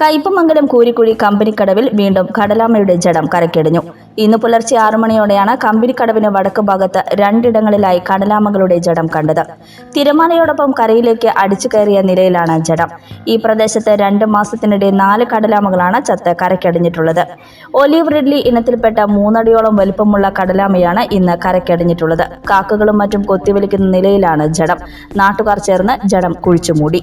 കയ്പമംഗലം കൂരിക്കുഴി കമ്പനിക്കടവിൽ വീണ്ടും കടലാമയുടെ ജഡം കരക്കിടിഞ്ഞു ഇന്ന് പുലർച്ചെ ആറു മണിയോടെയാണ് കമ്പനിക്കടവിന് വടക്ക് ഭാഗത്ത് രണ്ടിടങ്ങളിലായി കടലാമകളുടെ ജഡം കണ്ടത്. തിരമാലയോടൊപ്പം കരയിലേക്ക് അടിച്ചു കയറിയ നിലയിലാണ് ജഡം. ഈ പ്രദേശത്ത് രണ്ട് മാസത്തിനിടെ നാല് കടലാമകളാണ് ചത്ത് കരക്കടിഞ്ഞിട്ടുള്ളത് ഒലിവ് റിഡ്ലി ഇനത്തിൽപ്പെട്ട മൂന്നടിയോളം വലിപ്പമുള്ള കടലാമയാണ് ഇന്ന് കരക്കടിഞ്ഞിട്ടുള്ളത് കാക്കകളും മറ്റും കൊത്തിവലിക്കുന്ന നിലയിലാണ് ജഡം. നാട്ടുകാർ ചേർന്ന് ജഡം കുഴിച്ചുമൂടി.